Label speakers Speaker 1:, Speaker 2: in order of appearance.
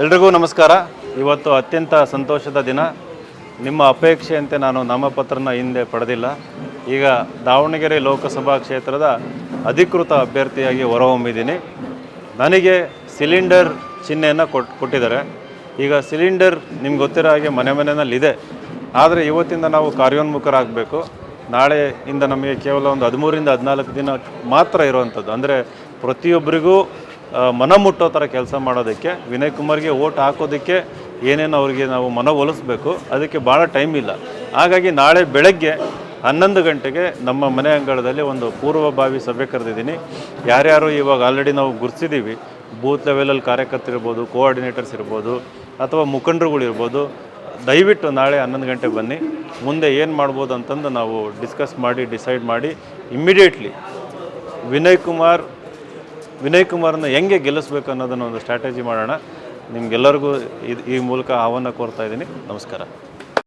Speaker 1: ಎಲ್ರಿಗೂ ನಮಸ್ಕಾರ. ಇವತ್ತು ಅತ್ಯಂತ ಸಂತೋಷದ ದಿನ. ನಿಮ್ಮ ಅಪೇಕ್ಷೆಯಂತೆ ನಾನು ನಾಮಪತ್ರನ ಹಿಂದೆ ಪಡೆದಿಲ್ಲ. ಈಗ ದಾವಣಗೆರೆ ಲೋಕಸಭಾ ಕ್ಷೇತ್ರದ ಅಧಿಕೃತ ಅಭ್ಯರ್ಥಿಯಾಗಿ ಹೊರಹೊಮ್ಮಿದ್ದೀನಿ. ನನಗೆ ಸಿಲಿಂಡರ್ ಚಿಹ್ನೆಯನ್ನು ಕೊಟ್, ಕೊಟ್ಟಿದ್ದಾರೆ. ಈಗ ಸಿಲಿಂಡರ್ ನಿಮ್ಗೆ ಗೊತ್ತಿರೋ ಹಾಗೆ ಮನೆ ಮನೆಯಲ್ಲಿದೆ ಆದರೆ ಇವತ್ತಿಂದ ನಾವು ಕಾರ್ಯೋನ್ಮುಖರಾಗಬೇಕು. ನಾಳೆಯಿಂದ ನಮಗೆ ಕೇವಲ ಒಂದು ಹದಿಮೂರಿಂದ ಹದಿನಾಲ್ಕು ದಿನ ಮಾತ್ರ ಇರುವಂಥದ್ದು. ಅಂದರೆ ಪ್ರತಿಯೊಬ್ಬರಿಗೂ ಆ, ಮನ ಮುಟ್ಟೋ ಥರ ಕೆಲಸ ಮಾಡೋದಕ್ಕೆ ವಿನಯ್ ಕುಮಾರ್ಗೆ ಓಟ್ ಹಾಕೋದಕ್ಕೆ ಏನೇನು ಅವರಿಗೆ ನಾವು ಮನವೊಲಿಸ್ಬೇಕು ಅದಕ್ಕೆ ಭಾಳ ಟೈಮ್ ಇಲ್ಲ. ಹಾಗಾಗಿ ನಾಳೆ ಬೆಳಗ್ಗೆ ಹನ್ನೊಂದು ಗಂಟೆಗೆ ನಮ್ಮ ಮನೆ ಅಂಗಳದಲ್ಲಿ ಒಂದು ಪೂರ್ವಭಾವಿ ಸಭೆ ಕರೆದಿದ್ದೀನಿ. ಯಾರ್ಯಾರು ಇವಾಗ ಆಲ್ರೆಡಿ ನಾವು ಗುರ್ಸಿದ್ದೀವಿ ಬೂತ್ ಲೆವೆಲಲ್ಲಿ ಕಾರ್ಯಕರ್ತರಿರ್ಬೋದು ಕೋಆರ್ಡಿನೇಟರ್ಸ್ ಇರ್ಬೋದು ಅಥವಾ ಮುಖಂಡರುಗಳಿರ್ಬೋದು ದಯವಿಟ್ಟು ನಾಳೆ ಹನ್ನೊಂದು ಗಂಟೆ ಬನ್ನಿ. ಮುಂದೆ ಏನು ಮಾಡ್ಬೋದು ಅಂತಂದು ನಾವು ಡಿಸ್ಕಸ್ ಮಾಡಿ ಡಿಸೈಡ್ ಮಾಡಿ ಇಮ್ಮಿಡಿಯೇಟ್ಲಿ ವಿನಯ್ ಕುಮಾರ್ ವಿನಯ್ ಕುಮಾರ್ನ ಹೆಂಗೆ ಗೆಲ್ಲಿಸ್ಬೇಕು ಅನ್ನೋದನ್ನು ಒಂದು ಸ್ಟ್ರಾಟಜಿ ಮಾಡೋಣ. ನಿಮ್ಗೆಲ್ಲರಿಗೂ ಇದು ಈ ಮೂಲಕ ಆಹ್ವಾನ ಕೋರ್ತಾ ಇದ್ದೀನಿ. ನಮಸ್ಕಾರ.